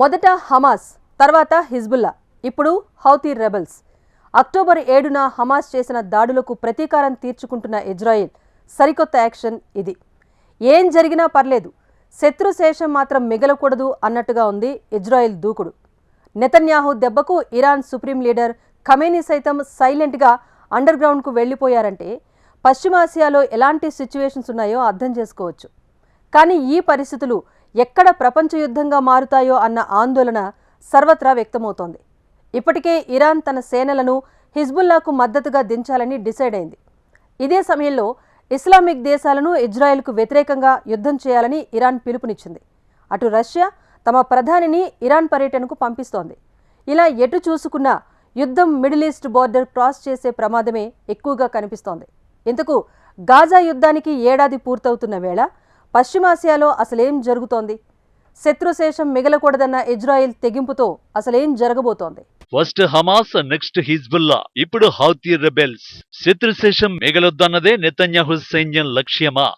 మొదట హమాస్ తర్వాత హిజ్బుల్లా. ఇప్పుడు హౌతీ రెబల్స్. అక్టోబర్ ఏడున హమాస్ చేసిన దాడులకు ప్రతీకారం తీర్చుకుంటున్న ఇజ్రాయిల్ సరికొత్త యాక్షన్ ఇది. ఏం జరిగినా పర్లేదు శత్రు శేషం మాత్రం మిగలకూడదు అన్నట్టుగా ఉంది ఇజ్రాయిల్ దూకుడు. నెతన్యాహు దెబ్బకు ఇరాన్ సుప్రీం లీడర్ ఖమేనీ సైతం సైలెంట్గా అండర్ గ్రౌండ్కు వెళ్ళిపోయారంటే పశ్చిమాసియాలో ఎలాంటి సిచ్యువేషన్స్ ఉన్నాయో అర్థం చేసుకోవచ్చు. కానీ ఈ పరిస్థితులు ఎక్కడ ప్రపంచ యుద్ధంగా మారుతాయో అన్న ఆందోళన సర్వత్రా వ్యక్తమవుతోంది. ఇప్పటికే ఇరాన్ తన సేనలను హిజ్బుల్లాకు మద్దతుగా దించాలని డిసైడ్ అయింది. ఇదే సమయంలో ఇస్లామిక్ దేశాలను ఇజ్రాయెల్కు వ్యతిరేకంగా యుద్ధం చేయాలని ఇరాన్ పిలుపునిచ్చింది. అటు రష్యా తమ ప్రధానిని ఇరాన్ పర్యటనకు పంపిస్తోంది. ఇలా ఎటు చూసుకున్నా యుద్ధం మిడిల్ ఈస్ట్ బోర్డర్ క్రాస్ చేసే ప్రమాదమే ఎక్కువగా కనిపిస్తోంది. ఇంతకు గాజా యుద్ధానికి ఏడాది పూర్తవుతున్న వేళ పశ్చిమాసియాలో అసలేం జరుగుతోంది? శత్రుశేషం మిగలకూడదన్న ఇజ్రాయిల్ తెగింపుతో అసలేం జరగబోతోంది? ఫస్ట్ హమాస్ నెక్స్ట్ హిజ్బుల్లా ఇప్పుడు హౌతీ రెబెల్స్ శత్రుశేషం మిగలొద్దన్నదే నెతన్యాహు సైన్యం లక్ష్యమా?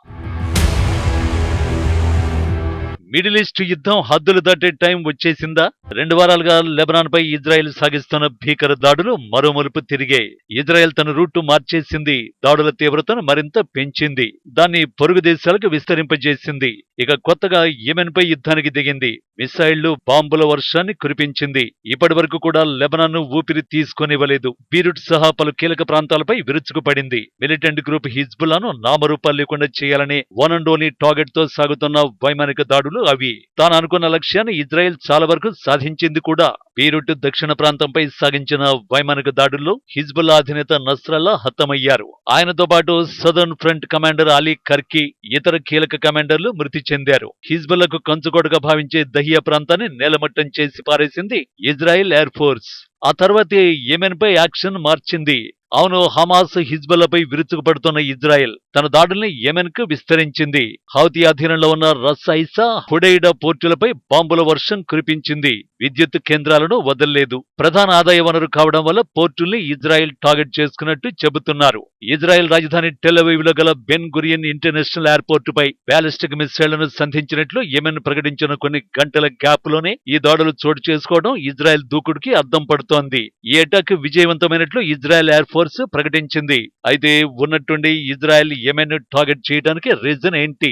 మిడిల్ ఈస్ట్ యుద్ధం హద్దులు దాటే టైం వచ్చేసిందా? రెండు వారాలుగా లెబనాన్ పై ఇజ్రాయెల్ సాగిస్తున్న భీకర దాడులు మరో మలుపు తిరిగాయి ఇజ్రాయెల్ తన రూటు మార్చేసింది. దాడుల తీవ్రతను మరింత పెంచింది. దాన్ని పొరుగు దేశాలకు విస్తరింపజేసింది. ఇక కొత్తగా యెమెన్ పై యుద్ధానికి దిగింది. మిసైళ్ళు బాంబుల వర్షాన్ని కురిపించింది. ఇప్పటి వరకు కూడా లెబనాన్ను ఊపిరి తీసుకొనివ్వలేదు. బీరుట్ సహా పలు కీలక ప్రాంతాలపై విరుచుకుపడింది మిలిటెంట్ గ్రూప్ హిజ్బుల్లాను నామరూపాలు లేకుండా చేయాలని వన్ అండ్ ఓన్లీ టార్గెట్తో సాగుతున్న వైమానిక దాడులు అవి. తాను అనుకున్న లక్ష్యాన్ని ఇజ్రాయెల్ చాలా వరకు సాధించింది కూడా. బీరుట్ దక్షిణ ప్రాంతంపై సాగించిన వైమానిక దాడుల్లో హిజ్బుల్లా అధినేత నస్రల్లా హతమయ్యారు. ఆయనతో పాటు southern front commander Ali Karaki ఇతర కీలక కమాండర్లు మృతి చెందారు. హిజ్బుల్లకు కంచుకోటగా భావించే దహియా ప్రాంతాన్ని నేలమట్టం చేసి పారేసింది ఇజ్రాయెల్ ఎయిర్ ఫోర్స్. ఆ తర్వాత యెమెన్ పై యాక్షన్ మార్చింది. అవును హమాస్ హిజ్బుల్లాపై విరుచుకుపడుతున్న ఇజ్రాయెల్ తన దాడుల్ని యెమెన్కు విస్తరించింది. హౌతీ అధీనంలో ఉన్న రస్సైసా హుడైడా పోర్టులపై బాంబుల వర్షం కురిపించింది. విద్యుత్ కేంద్రాలను వదల్లేదు. ప్రధాన ఆదాయ వనరు కావడం వల్ల పోర్టుల్ని ఇజ్రాయెల్ టార్గెట్ చేసుకున్నట్టు చెబుతున్నారు. ఇజ్రాయెల్ రాజధాని టెలవీవ్లో గల బెన్ గురియన్ ఇంటర్నేషనల్ ఎయిర్పోర్టుపై బ్యాలిస్టిక్ మిసైళ్ళను సంధించినట్లు యెమెన్ ప్రకటించిన కొన్ని గంటల గ్యాప్లోనే ఈ దాడులు చోటు చేసుకోవడం ఇజ్రాయెల్ దూకుడుకి అద్దం పడుతోంది. ఈ అటాక్ విజయవంతమైనట్లు ఇజ్రాయెల్ ఎయిర్ ఫోర్స్ ప్రకటించింది. అయితే ఉన్నట్టుండి ఇజ్రాయెల్ యెమెన్ టార్గెట్ చేయడానికి రీజన్ ఏంటి?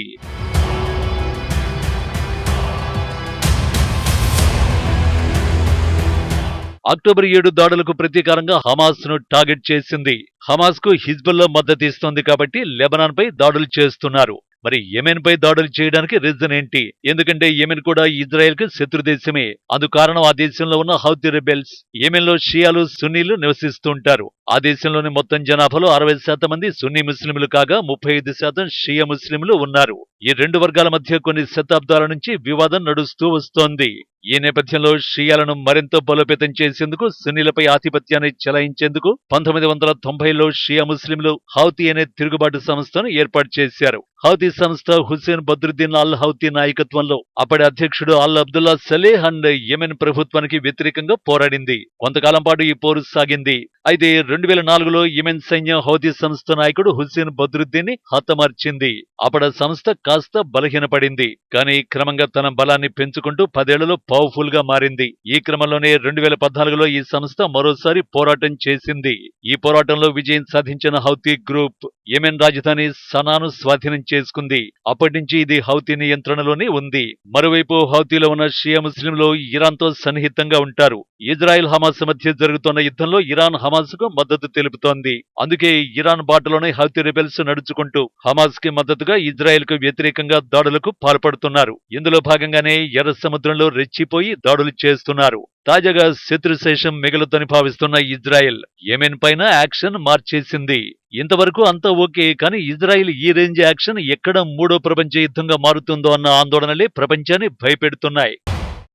అక్టోబర్ ఏడు దాడులకు ప్రతీకారంగా హమాస్ను టార్గెట్ చేసింది. హమాస్కు హిజ్బుల్లో మద్దతు ఇస్తోంది కాబట్టి లెబనాన్ పై దాడులు చేస్తున్నారు. మరి యెమెన్ పై దాడులు చేయడానికి రీజన్ ఏంటి? ఎందుకంటే యెమెన్ కూడా ఇజ్రాయెల్కు శత్రు దేశమే. అందు కారణం ఆ దేశంలో ఉన్న హౌతి రెబెల్స్. యెమెన్లో షియాలు సున్నీలు నివసిస్తుంటారు. ఆ దేశంలోని మొత్తం జనాభాలో అరవై శాతం మంది సున్నీ ముస్లింలు కాగా ముప్పై ఐదు శాతం షియా ముస్లింలు ఉన్నారు. ఈ రెండు వర్గాల మధ్య కొన్ని శతాబ్దాల నుంచి వివాదం నడుస్తూ వస్తోంది. ఈ నేపథ్యంలో షియాలను మరింత బలోపేతం చేసేందుకు సున్నీలపై ఆధిపత్యాన్ని చెలాయించేందుకు పంతొమ్మిది వందల తొంభైలో షియా ముస్లింలు హౌతీ అనే తిరుగుబాటు సంస్థను ఏర్పాటు చేశారు. హౌతీ సంస్థ హుసేన్ బద్రుద్దీన్ అల్ హౌతీ నాయకత్వంలో అప్పటి అధ్యక్షుడు al Abdullah Saleh and Yemen ప్రభుత్వానికి వ్యతిరేకంగా పోరాడింది. కొంతకాలం పాటు ఈ పోరు సాగింది. అయితే రెండు వేల నాలుగులో యెమెన్ సైన్యం హౌతీ సంస్థ నాయకుడు హుస్సేన్ బద్రుద్దీన్ని హతమార్చింది. అప్పటి సంస్థ కాస్త బలహీనపడింది. కానీ క్రమంగా తన బలాన్ని పెంచుకుంటూ పదేళ్ళలో పవర్ఫుల్గా మారింది. ఈ క్రమంలోనే రెండు వేల పద్నాలుగులో ఈ సంస్థ మరోసారి పోరాటం చేసింది. ఈ పోరాటంలో విజయం సాధించిన హౌతీ గ్రూప్ యెమెన్ రాజధాని సనాను స్వాధీనం చేసుకుంది. అప్పటి నుంచి ఇది హౌతీ నియంత్రణలోనే ఉంది. మరోవైపు హౌతీలో ఉన్న షియా ముస్లింలు ఇరాన్తో సన్నిహితంగా ఉంటారు. ఇజ్రాయెల్ హమాస్ మధ్య జరుగుతున్న యుద్ధంలో ఇరాన్ హమాస్కు మద్దతు తెలుపుతోంది. అందుకే ఇరాన్ బాటలోనే హౌతీ రెబెల్స్ నడుచుకుంటూ హమాస్కి మద్దతుగా ఇజ్రాయెల్కు వ్యతిరేకంగా దాడులకు పాల్పడుతున్నారు. ఇందులో భాగంగానే ఎర్ర సముద్రంలో రెచ్చిపోయి దాడులు చేస్తున్నారు. తాజాగా శత్రుశేషం మిగలొద్దని భావిస్తున్న ఇజ్రాయెల్ యెమెన్ పైన యాక్షన్ మార్చేసింది. ఇంతవరకు అంతా ఓకే కానీ ఇజ్రాయెల్ ఈ రేంజ్ యాక్షన్ ఎక్కడ మూడో ప్రపంచ యుద్ధంగా మారుతుందో అన్న ఆందోళనలే ప్రపంచాన్ని భయపెడుతున్నాయి.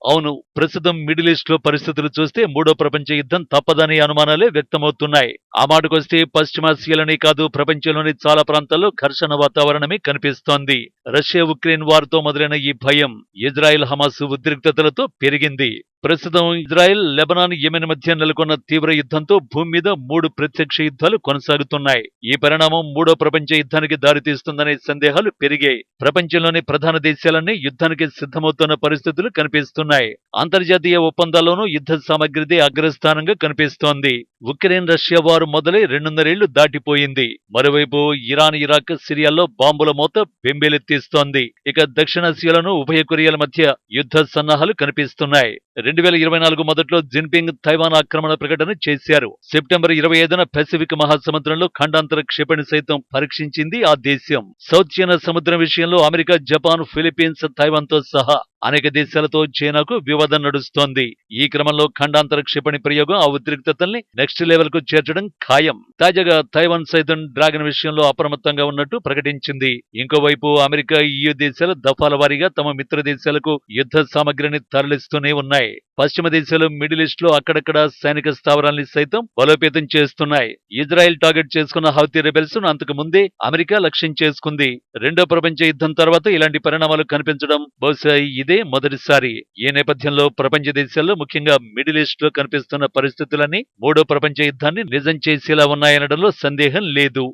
అవును ప్రస్తుతం మిడిల్ ఈస్ట్లో పరిస్థితులు చూస్తే మూడో ప్రపంచ యుద్ధం తప్పదనే అనుమానాలే వ్యక్తమవుతున్నాయి. ఆ మాటకొస్తే పశ్చిమాసియాలోనే కాదు ప్రపంచంలోని చాలా ప్రాంతాల్లో ఘర్షణ వాతావరణమే కనిపిస్తోంది. రష్యా ఉక్రెయిన్ వార్తో మొదలైన ఈ భయం ఇజ్రాయెల్ హమాస్ ఉద్రిక్తతలతో పెరిగింది. ప్రస్తుతం ఇజ్రాయెల్ లెబనాన్ యెమెన్ మధ్య నెలకొన్న తీవ్ర యుద్ధంతో భూమి మీద మూడు ప్రత్యక్ష యుద్ధాలు కొనసాగుతున్నాయి. ఈ పరిణామం మూడో ప్రపంచ యుద్ధానికి దారితీస్తుందనే సందేహాలు పెరిగాయి. ప్రపంచంలోని ప్రధాన దేశాలన్నీ యుద్ధానికి సిద్ధమవుతున్న పరిస్థితులు కనిపిస్తున్నాయి. అంతర్జాతీయ ఒప్పందాల్లోనూ యుద్ధ సామగ్రిదే అగ్రస్థానంగా కనిపిస్తోంది. ఉక్రెయిన్ రష్యా వారు మొదలై రెండున్నరేళ్ళు దాటిపోయింది. మరోవైపు ఇరాన్ ఇరాక్ సిరియాల్లో బాంబుల మోత బెంబేలెత్తిస్తోంది. ఇక దక్షిణాసియాలోనూ ఉభయ కొరియాల మధ్య యుద్ధ సన్నాహాలు కనిపిస్తున్నాయి. రెండు వేల ఇరవై నాలుగు మొదట్లో జిన్పింగ్ తైవాన్ ఆక్రమణ ప్రకటన చేశారు. సెప్టెంబర్ ఇరవై ఐదున పసిఫిక్ మహాసముద్రంలో ఖండాంతర క్షిపణి సైతం పరీక్షించింది ఆ దేశం. సౌత్ చైనా సముద్రం విషయంలో అమెరికా జపాన్ ఫిలిప్పీన్స్ తైవాన్తో సహా అనేక దేశాలతో చైనాకు వివాదం నడుస్తోంది. ఈ క్రమంలో ఖండాంతర క్షిపణి ప్రయోగం ఆ ఉద్రిక్తతల్ని నెక్స్ట్ లెవెల్కు చేర్చడం ఖాయం. తాజాగా తైవాన్ సైతం డ్రాగన్ విషయంలో అప్రమత్తంగా ఉన్నట్టు ప్రకటించింది. ఇంకోవైపు అమెరికా ఈయూ దేశాలు దఫాల వారీగా తమ మిత్ర దేశాలకు యుద్ధ సామగ్రిని తరలిస్తూనే ఉన్నాయి. పశ్చిమ దేశాలు మిడిల్ ఈస్ట్లో అక్కడక్కడ సైనిక స్థావరాల్ని సైతం బలోపేతం చేస్తున్నాయి. ఇజ్రాయెల్ టార్గెట్ చేసుకున్న హౌతీ రెబెల్స్ను అంతకు ముందే అమెరికా లక్ష్యం చేసుకుంది. రెండో ప్రపంచ యుద్ధం తర్వాత ఇలాంటి పరిణామాలు కనిపించడం బహుశా ఇదే మొదటిసారి. ఈ నేపథ్యంలో ప్రపంచ దేశాల్లో ముఖ్యంగా మిడిల్ ఈస్ట్లో కనిపిస్తున్న పరిస్థితులన్నీ మూడో ప్రపంచ యుద్ధాన్ని నిజం చేసేలా ఉన్నాయనడంలో సందేహం లేదు.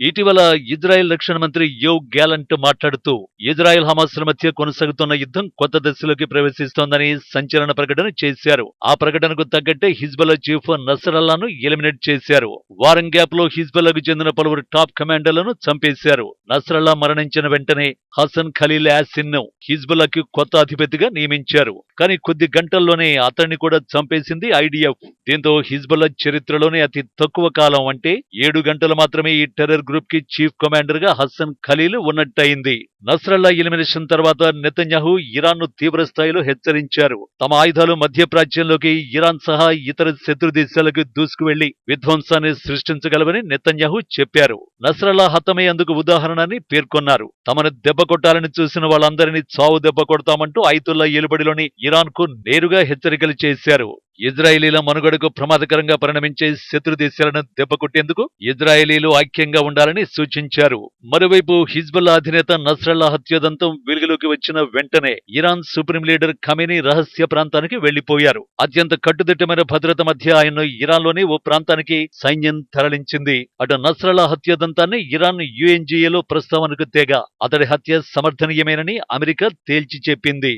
ఇటీవల ఇజ్రాయెల్ రక్షణ మంత్రి యో గ్యాలంట్ మాట్లాడుతూ ఇజ్రాయెల్ హమాస్ల మధ్య కొనసాగుతున్న యుద్ధం కొత్త దశలోకి ప్రవేశిస్తోందని సంచలన ప్రకటన చేశారు. ఆ ప్రకటనకు తగ్గట్టే హిజ్బల్లా చీఫ్ నసరల్లాను ఎలిమినేట్ చేశారు. వారం గ్యాప్లో హిజ్బుల్లాకు చెందిన పలువురు టాప్ కమాండర్లను చంపేశారు. నసరల్లా మరణించిన వెంటనే హసన్ ఖలీల్ యాసిన్ను హిజ్బుల్లాకి కొత్త అధిపతిగా నియమించారు. కానీ కొద్ది గంటల్లోనే అతన్ని కూడా చంపేసింది ఐడిఎఫ్ దీంతో హిజ్బుల్లా చరిత్రలోనే అతి తక్కువ కాలం అంటే ఏడు గంటలు మాత్రమే ఈ టెర్రర్ గ్రూప్కి చీఫ్ కమాండర్గా హసన్ ఖలీల్ ఉన్నట్టయింది. నస్రల్లా ఎలిమినేషన్ తర్వాత నెతన్యాహు ఇరాన్ను తీవ్ర స్థాయిలో హెచ్చరించారు. తమ ఆయుధాలు మధ్యప్రాచ్యంలోకి ఇరాన్ సహా ఇతర శత్రు దేశాలకు దూసుకువెళ్ళి విధ్వంసాన్ని సృష్టించగలవని నెతన్యాహు చెప్పారు. నస్రల్లా హతమయ్యేందుకు ఉదాహరణని పేర్కొన్నారు. తమను దెబ్బ కొట్టాలని చూసిన వాళ్ళందరినీ చావు దెబ్బ కొడతామంటూ ఐతుల్లా ఎలుబడిలోని ఇరాన్కు నేరుగా హెచ్చరికలు చేశారు. ఇజ్రాయేలీల మనుగడకు ప్రమాదకరంగా పరిణమించే శత్రు దేశాలను దెబ్బకొట్టేందుకు ఇజ్రాయేలీలు ఐక్యంగా ఉండాలని సూచించారు. మరోవైపు హిజ్బుల్లా అధినేత నస్రల్లా హత్యదంతం వెలుగులోకి వచ్చిన వెంటనే ఇరాన్ సుప్రీం లీడర్ ఖమేనీ రహస్య ప్రాంతానికి వెళ్ళిపోయారు అత్యంత కట్టుదిట్టమైన భద్రత మధ్య ఆయన్ను ఇరాన్లోని ఓ ప్రాంతానికి సైన్యం తరలించింది. అటు నస్రల్లా హత్యదంతాన్ని ఇరాన్ యుఎన్జీఏలో ప్రస్తావనకు తేగా అతడి హత్య సమర్థనీయమేనని అమెరికా తేల్చి చెప్పింది.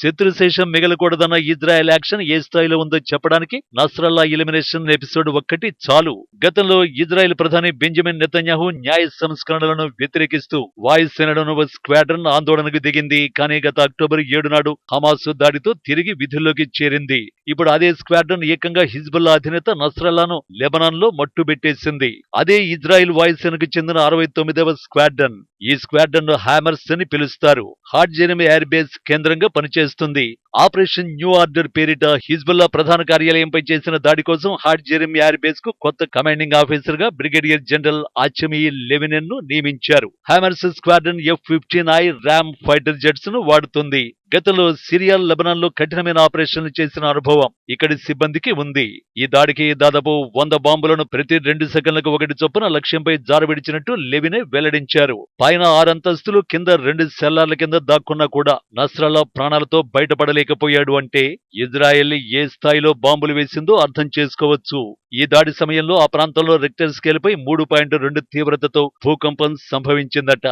శత్రుశేషం మిగలకూడదన్న ఇజ్రాయెల్ యాక్షన్ ఏ స్థాయిలో ఉందో చెప్పడానికి నస్రల్లా ఎలిమినేషన్ ఎపిసోడ్ ఒక్కటి చాలు. గతంలో ఇజ్రాయెల్ ప్రధాని బెంజమిన్ నెతన్యాహు న్యాయ సంస్కరణలను వ్యతిరేకిస్తూ వాయుసేనలను స్క్వాడ్రన్ ఆందోళనకు దిగింది. కానీ గత అక్టోబర్ ఏడు నాడు హమాస్ దాడితో తిరిగి విధుల్లోకి చేరింది. ఇప్పుడు అదే స్క్వాడ్రన్ ఏకంగా హిజ్బుల్లా అధినేత నస్రల్లాను లెబనాన్లో మట్టుబెట్టేసింది. అదే ఇజ్రాయెల్ వాయుసేనకు చెందిన అరవై తొమ్మిదవ స్క్వాడ్రన్. ఈ స్క్వాడ్రన్ హ్యామర్స్ అని పిలుస్తారు. హాట్ జెనమి ఎయిర్ బేస్ కేంద్రంగా పనిచేస్తుంది. ఆపరేషన్ న్యూ ఆర్డర్ పేరిట హిజ్బుల్లా ప్రధాన కార్యాలయంపై చేసిన దాడి కోసం హాట్ జెరిమ్ ఎయిర్ బేస్కు కొత్త కమాండింగ్ ఆఫీసర్గా బ్రిగేడియర్ జనరల్ ఆచమీ లెవినెన్ను నియమించారు. Hammers squadron F fifteen I Ram fighter జెట్స్ను వాడుతుంది. గతంలో సిరియా లెబనాన్లో కఠినమైన ఆపరేషన్లు చేసిన అనుభవం ఇక్కడి సిబ్బందికి ఉంది. ఈ దాడికి దాదాపు వంద బాంబులను ప్రతి రెండు సెకండ్లకు ఒకటి చొప్పున లక్ష్యంపై జారవిడిచినట్టు లెవినే వెల్లడించారు. పైన ఆరంతస్తులు కింద రెండు సెల్లార్ల కింద దాక్కున్నా కూడా నస్రాల ప్రాణాలతో బయటపడలేకపోయాడు అంటే ఇజ్రాయెల్ ఏ స్థాయిలో బాంబులు వేసిందో అర్థం చేసుకోవచ్చు. ఈ దాడి సమయంలో ఆ ప్రాంతంలో రిక్టర్ స్కేల్ పై మూడు పాయింట్ రెండు తీవ్రతతో భూకంపం సంభవించిందట.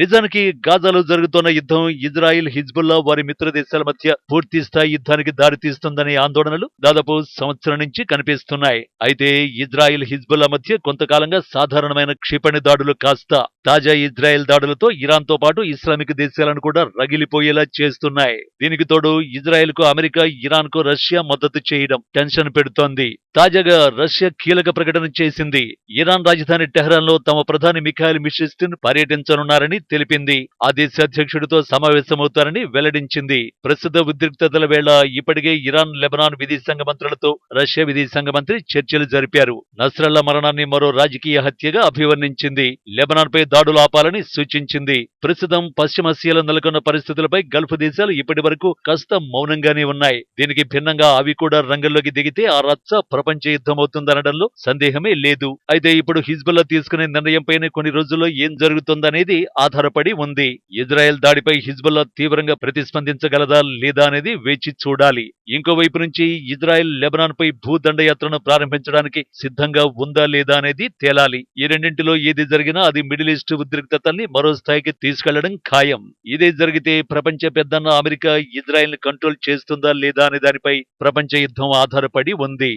నిజానికి గాజాలో జరుగుతున్న యుద్ధం ఇజ్రాయిల్ హిజ్బుల్లా వారి మిత్ర దేశాల మధ్య పూర్తి స్థాయి యుద్ధానికి దారితీస్తుందనే ఆందోళనలు దాదాపు సంవత్సరం నుంచి కనిపిస్తున్నాయి. అయితే ఇజ్రాయిల్ హిజ్బుల్లా మధ్య కొంతకాలంగా సాధారణమైన క్షిపణి దాడులు కాస్త తాజా ఇజ్రాయెల్ దాడులతో ఇరాన్తో పాటు ఇస్లామిక్ దేశాలను కూడా రగిలిపోయేలా చేస్తున్నాయి. దీనికి తోడు ఇజ్రాయెల్కు అమెరికా ఇరాన్కు రష్యా మద్దతు చేయడం టెన్షన్ పెడుతోంది. తాజాగా రష్యా కీలక ప్రకటన చేసింది. ఇరాన్ రాజధాని టెహ్రాన్లో తమ ప్రధాని మిఖాయిల్ మిషిస్టిన్ పర్యటించనున్నారని తెలిపింది. ఆ దేశ అధ్యక్షుడితో సమావేశమవుతారని వెల్లడించింది. ప్రస్తుత ఉద్రిక్తతల వేళ ఇప్పటికే ఇరాన్ లెబనాన్ విదేశాంగ మంత్రులతో రష్యా విదేశాంగ మంత్రి చర్చలు జరిపారు. నస్రల్లా మరణాన్ని మరో రాజకీయ హత్యగా అభివర్ణించింది. లెబనాన్ పై దాడులు ఆపాలని సూచించింది. ప్రస్తుతం పశ్చిమాసియాలో నెలకొన్న పరిస్థితులపై గల్ఫ్ దేశాలు ఇప్పటి వరకు కాస్త మౌనంగానే ఉన్నాయి. దీనికి భిన్నంగా అవి కూడా రంగంలోకి దిగితే ఆ రచ్చ ప్రపంచ యుద్ధం అవుతుందనడంలో సందేహమే లేదు. అయితే ఇప్పుడు హిజ్బుల్లా తీసుకునే నిర్ణయంపైనే కొన్ని రోజుల్లో ఏం జరుగుతుందనేది ఆధారపడి ఉంది. ఇజ్రాయెల్ దాడిపై హిజ్బుల్లా తీవ్రంగా ప్రతిస్పందించగలదా లేదా అనేది వేచి చూడాలి. ఇంకోవైపు నుంచి ఇజ్రాయెల్ లెబనాన్ పై భూదండయాత్రను ప్రారంభించడానికి సిద్ధంగా ఉందా లేదా అనేది తేలాలి. ఈ రెండింటిలో ఏది జరిగినా అది మిడిల్ ఈస్ట్ ఉద్రిక్తతల్ని మరో స్థాయికి తీసుకెళ్ళడం ఖాయం. ఇదే జరిగితే ప్రపంచ పెద్దన్న అమెరికా ఇజ్రాయెల్ కంట్రోల్ చేస్తుందా లేదా అనే దానిపై ప్రపంచ యుద్ధం ఆధారపడి ఉంది.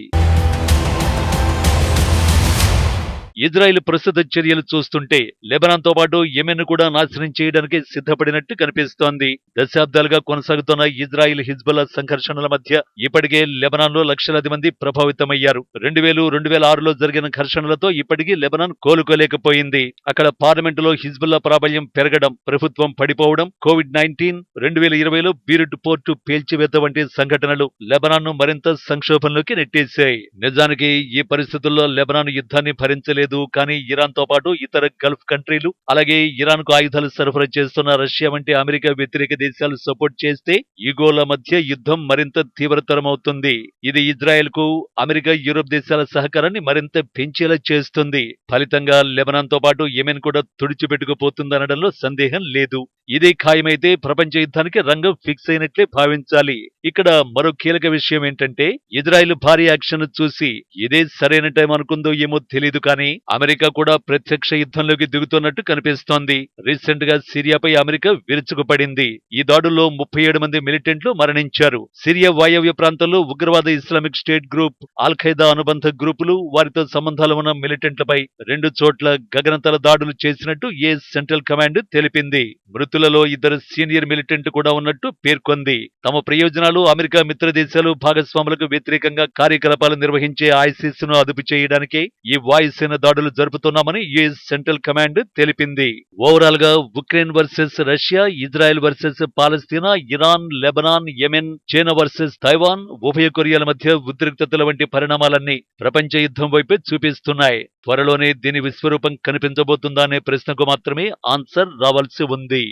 ఇజ్రాయెల్ ప్రస్తుత చర్యలు చూస్తుంటే లెబనాన్తో పాటు యెమెన్ కూడా నాశనం చేయడానికి సిద్ధపడినట్టు కనిపిస్తోంది. దశాబ్దాలుగా కొనసాగుతున్న ఇజ్రాయెల్ హిజ్బుల్లా సంఘర్షణల మధ్య ఇప్పటికే లెబనాన్లో లక్షలాది మంది ప్రభావితమయ్యారు. రెండు వేలు రెండు వేల ఆరులో జరిగిన ఘర్షణలతో ఇప్పటికీ లెబనాన్ కోలుకోలేకపోయింది. అక్కడ పార్లమెంటులో హిజ్బుల్లా ప్రాబల్యం పెరగడం ప్రభుత్వం పడిపోవడం కోవిడ్ నైన్టీన్ రెండు వేల ఇరవైలో బీరుట్ పోర్టు పేల్చివేత వంటి సంఘటనలు లెబనాన్ను మరింత సంక్షోభంలోకి నెట్టేశాయి. నిజానికి ఈ పరిస్థితుల్లో లెబనాన్ యుద్ధాన్ని భరించలేదు. కానీ ఇరాన్తో పాటు ఇతర గల్ఫ్ కంట్రీలు అలాగే ఇరాన్కు ఆయుధాలు సరఫరా చేస్తున్న రష్యా వంటి అమెరికా వ్యతిరేక దేశాలు సపోర్ట్ చేస్తే ఈగోల మధ్య యుద్ధం మరింత తీవ్రతరమవుతుంది. ఇది ఇజ్రాయెల్కు అమెరికా యూరోప్ దేశాల సహకారాన్ని మరింత పెంచేలా చేస్తుంది. ఫలితంగా లెబనాన్తో పాటు యెమెన్ కూడా తుడిచిపెట్టుకుపోతుందనడంలో సందేహం లేదు. ఇది ఖాయమైతే ప్రపంచ యుద్ధానికి రంగం ఫిక్స్ అయినట్లే భావించాలి. ఇక్కడ మరో కీలక విషయం ఏంటంటే ఇజ్రాయెల్ భారీ యాక్షన్ చూసి ఇదే సరైన టైం అనుకుందో ఏమో తెలియదు కానీ అమెరికా కూడా ప్రత్యక్ష యుద్ధంలోకి దిగుతున్నట్టు కనిపిస్తోంది. రీసెంట్గా సిరియాపై అమెరికా విరుచుకుపడింది. ఈ దాడుల్లో ముప్పై ఏడు మంది మిలిటెంట్లు మరణించారు. సిరియా వాయవ్య ప్రాంతంలో ఉగ్రవాద Islamic State group al Qaeda అనుబంధ గ్రూపులు వారితో సంబంధాలు ఉన్న మిలిటెంట్లపై రెండు చోట్ల గగనతల దాడులు చేసినట్టు ఏ సెంట్రల్ కమాండ్ తెలిపింది. మృతులలో ఇద్దరు సీనియర్ మిలిటెంట్ కూడా ఉన్నట్టు పేర్కొంది. తమ ప్రయోజనాలు అమెరికా మిత్ర దేశాలు భాగస్వాములకు వ్యతిరేకంగా కార్యకలాపాలు నిర్వహించే ఐసిస్ను అదుపు చేయడానికి ఈ వాయుసేన దాడులు జరుపుతున్నామని యుఎస్ సెంట్రల్ కమాండ్ తెలిపింది. ఓవరాల్గా Ukraine versus Russia Israel versus Palestine Iran Lebanon Yemen China versus Taiwan ఉభయ కొరియాల మధ్య ఉద్రిక్తతల వంటి పరిణామాలన్నీ ప్రపంచ యుద్ధం వైపే చూపిస్తున్నాయి. త్వరలోనే దీని విశ్వరూపం కనిపించబోతుందా అనే ప్రశ్నకు మాత్రమే ఆన్సర్ రావాల్సి ఉంది.